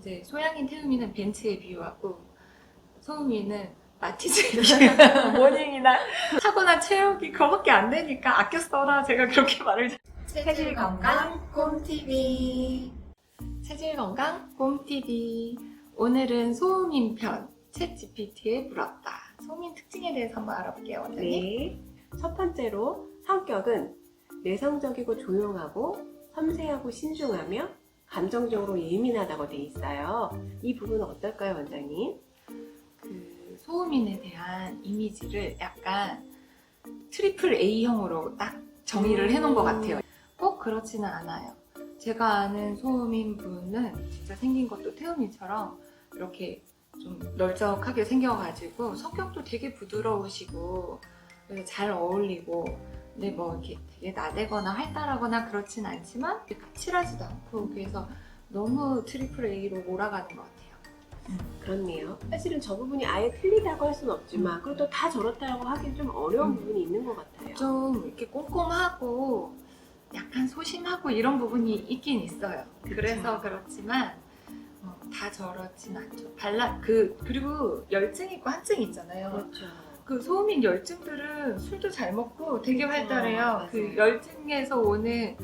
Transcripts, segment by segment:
이제 소양인 태음이는 벤츠에 비유하고 소음이는 마티즈에 비유하고 모닝이나 타고난 체력이 그거밖에 안 되니까 아껴 써라 제가 그렇게 말을 체질 건강 곰TV 체질 건강 곰TV 오늘은 소음인 편 챗GPT에 물었다. 소음인 특징에 대해서 한번 알아볼게요 원장님. 네. 첫 번째로 성격은 내성적이고 조용하고 섬세하고 신중하며 감정적으로 예민하다고 돼 있어요. 이 부분은 어떨까요, 원장님? 그 소음인에 대한 이미지를 약간 트리플 A형으로 딱 정의를 해놓은 것 같아요. 꼭 그렇지는 않아요. 제가 아는 소음인 분은 진짜 생긴 것도 태음이처럼 이렇게 좀 널쩍하게 생겨가지고 성격도 되게 부드러우시고 그래서 잘 어울리고 근데 뭐 이렇게 되게 나대거나 활달하거나 그렇진 않지만 까칠하지도 않고 그래서 너무 트리플 A로 몰아가는 것 같아요. 그렇네요. 사실은 저 부분이 아예 틀리다고 할 수는 없지만 그래도 다 저렇다고 하긴 좀 어려운 음. 부분이 있는 것 같아요. 좀 이렇게 꼼꼼하고 약간 소심하고 이런 부분이 있긴 있어요. 그래서 그렇지만 어, 다 저렇진 않죠. 발라 그 그리고 열증 있고 한증 있잖아요. 그렇죠. 그 소음인 열증들은 술도 잘 먹고 되게. 활달해요. 맞아요. 그 열증에서 오는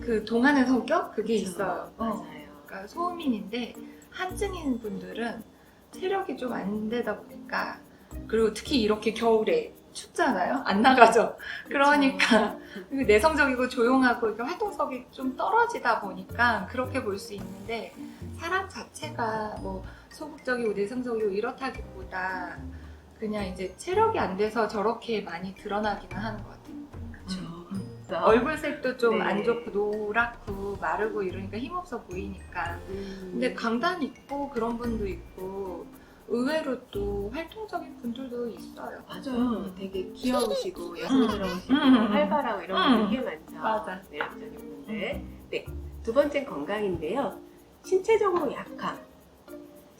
그 동하는 성격 그게 그렇죠. 있어요. 어. 맞아요. 그러니까 소음인인데 한증인 분들은 체력이 좀 안 되다 보니까 그리고 특히 이렇게 겨울에 춥잖아요. 안 나가죠. 그러니까 그 내성적이고 조용하고 이렇게 활동성이 좀 떨어지다 보니까 그렇게 볼 수 있는데 사람 자체가 뭐 소극적이고 내성적이고 이렇다기보다 그냥 이제 체력이 안 돼서 저렇게 많이 드러나기는 하는 것 같아요. 그렇죠. 음. 얼굴색도 좀 네. 안 좋고 노랗고 마르고 이러니까 힘없어 보이니까 음, 근데 강단 있고 그런 분도 있고 의외로 또 활동적인 분들도 있어요. 맞아요. 음. 되게 귀여우시고 여성스러우시고 음, 음, 음. 활발하고 이런 음. 분 되게 많죠. 맞아. 매력적인 분들. 네. 두 번째는 건강인데요. 신체적으로 약함,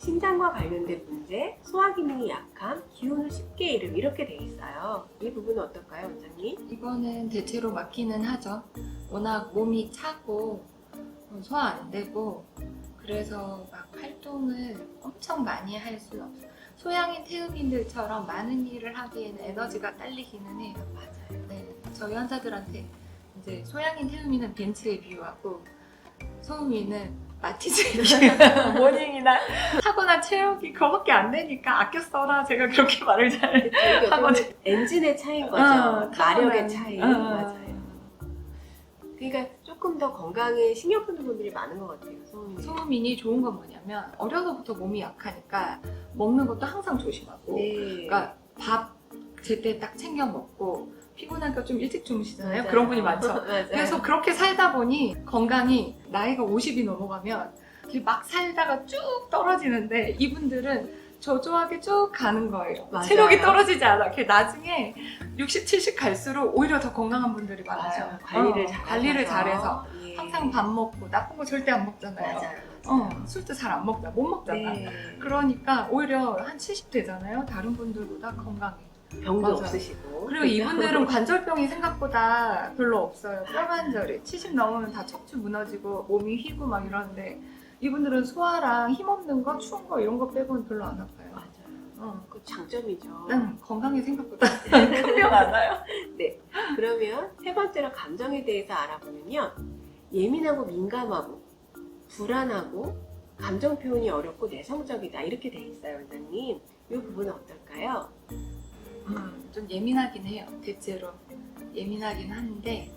신장과 관련된 문제, 소화 기능이 약함, 기운을 쉽게 잃음 이렇게 돼 있어요. 이 부분은 어떨까요, 원장님? 이거는 대체로 맞기는 하죠. 워낙 몸이 차고 소화 안 되고 그래서 막 활동을 엄청 많이 할 수는 없어요. 소양인 태음인들처럼 많은 일을 하기에는 에너지가 딸리기는 해요. 맞아요. 네, 저희 환자들한테 이제 소양인 태음이는 벤츠에 비유하고 소음이는 비유하고 모닝이나 타고난 체력이 그거밖에 안 되니까 아껴 써라 제가 그렇게 말을 잘 보면 엔진의 차이인 거죠. 어, 마력의 차이. 어. 맞아요. 그러니까 조금 더 건강에 신경 쓰는 분들이 많은 것 같아요. 소음이. 소음인이 좋은 건 뭐냐면 어려서부터 몸이 약하니까 먹는 것도 항상 조심하고 네. 그러니까 밥 제때 딱 챙겨 먹고 피곤하니까 좀 일찍 주무시잖아요 맞아요. 그런 분이 많죠. 그래서 그렇게 살다 보니 건강이 나이가 50이 넘어가면 막 살다가 쭉 떨어지는데 이분들은 저조하게 쭉 가는 거예요 맞아요. 체력이 떨어지지 않아 나중에 60, 70 갈수록 오히려 더 건강한 분들이 많아요 맞아요. 관리를 어, 잘 관리를 잘해서 예. 항상 밥 먹고 나쁜 거 절대 안 먹잖아요 맞아요. 어, 맞아요. 술도 잘 안 먹자, 못 먹잖아. 네. 그러니까 오히려 한 70 되잖아요. 다른 분들보다 건강해. 병도 맞아요. 없으시고. 그리고 이분들은 관절병이 생각보다 별로 없어요. 뼈 관절이 70 넘으면 다 척추 무너지고 몸이 휘고 막 이러는데 이분들은 소화랑 힘없는 거, 추운 거 이런 거 빼고는 별로 안 아파요. 맞아요. 어. 그 장점이죠. 응, 건강해 생각보다 큰병 안 와요. 그러면 세 번째로 감정에 대해서 알아보면요. 예민하고 민감하고 불안하고 감정 표현이 어렵고 내성적이다 이렇게 돼 있어요, 원장님. 이 부분은 어떨까요? 음, 좀 예민하긴 해요. 대체로 예민하긴 한데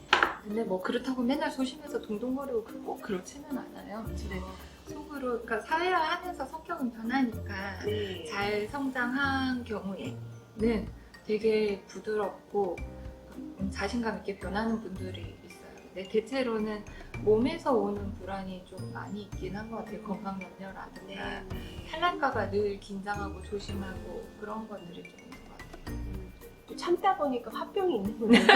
근데 뭐 그렇다고 맨날 소심해서 동동거리고 그- 꼭 그렇지는 않아요. 근데 속으로 그러니까 사회화하면서 성격은 변하니까 네. 잘 성장한 경우에는 되게 부드럽고 음, 자신감 있게 변하는 분들이 있어요. 근데 대체로는 몸에서 오는 불안이 좀 많이 있긴 한 것 같아요. 건강 염려라든가 네. 네. 탈날까봐 늘 긴장하고 조심하고 그런 것들이 좀. 또 참다 보니까 화병이 있는 분들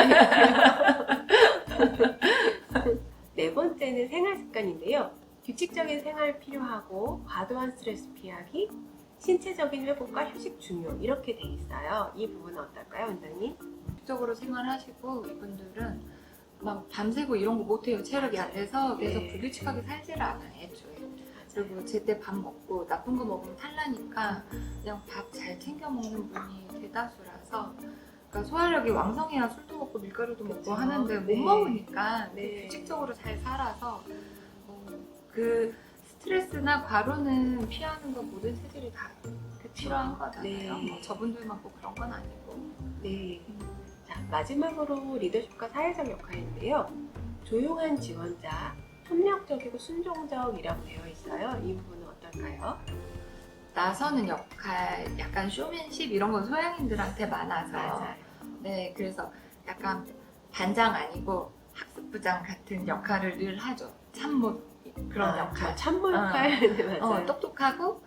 네 번째는 생활 습관인데요. 규칙적인 생활 필요하고 과도한 스트레스 피하기, 신체적인 회복과 휴식 중요 이렇게 돼 있어요. 이 부분은 어떨까요, 원장님? 적으로 생활하시고 이분들은 막 밤새고 이런 거 못해요. 체력이 안 돼서 그래서 네. 불규칙하게 살지를 않아요. 애초에. 그리고 제때 밥 먹고 나쁜 거 먹으면 탈라니까 그냥 밥 잘 챙겨 먹는 분이 대다수라서 그러니까 소화력이 왕성해야 술도 먹고 밀가루도 먹고 그쵸. 하는데 네. 못 먹으니까 네. 규칙적으로 잘 살아서 어, 그 스트레스나 과로는 피하는 거 모든 체질이 다 필요한 거잖아요. 네. 뭐 저분들만 꼭 그런 건 아니고. 네. 자, 마지막으로 리더십과 사회적 역할인데요. 조용한 지원자, 협력적이고 순종적이라고 되어 있어요. 이 부분은 어떨까요? 나서는 역할, 약간 쇼맨십 이런 건 소양인들한테 많아서 맞아요. 네, 그래서 약간 반장 아니고 학습부장 같은 역할을 늘 하죠. 참모 그런 아, 역할. 참모 어. 역할. 네, 맞아요. 어, 똑똑하고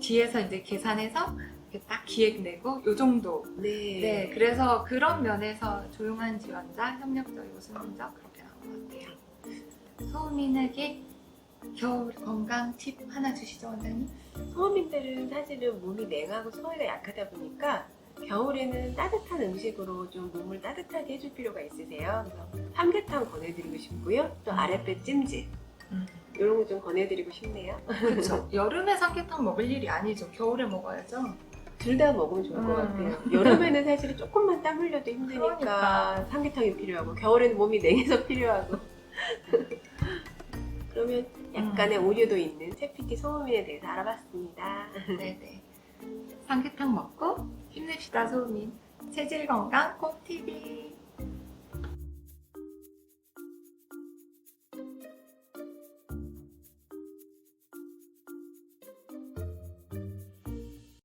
뒤에서 이제 계산해서 이렇게 딱 기획 내고 요 정도. 네. 네, 그래서 그런 면에서 조용한 지원자, 협력적이고 순종적 그렇게 나온 것 같아요. 소민에게 겨울 건강 팁 하나 주시죠, 원장님. 소민들은 사실은 몸이 냉하고 소화가 약하다 보니까 겨울에는 따뜻한 음식으로 좀 몸을 따뜻하게 해줄 필요가 있으세요. 그래서 삼계탕 권해드리고 싶고요. 또 음. 아랫배 찜질 음. 이런 거 좀 권해드리고 싶네요. 그렇죠. 여름에 삼계탕 먹을 일이 아니죠. 겨울에 먹어야죠. 둘 다 먹으면 좋을 것 음. 같아요. 여름에는 사실 조금만 땀 흘려도 힘드니까 그러니까. 삼계탕이 필요하고 겨울에는 몸이 냉해서 필요하고 그러면 약간의 음. 오류도 있는 채피티 소음인에 대해서 알아봤습니다. 네네. 삼계탕 먹고 힘냅시다, 소민. 체질 건강 꼭 TV.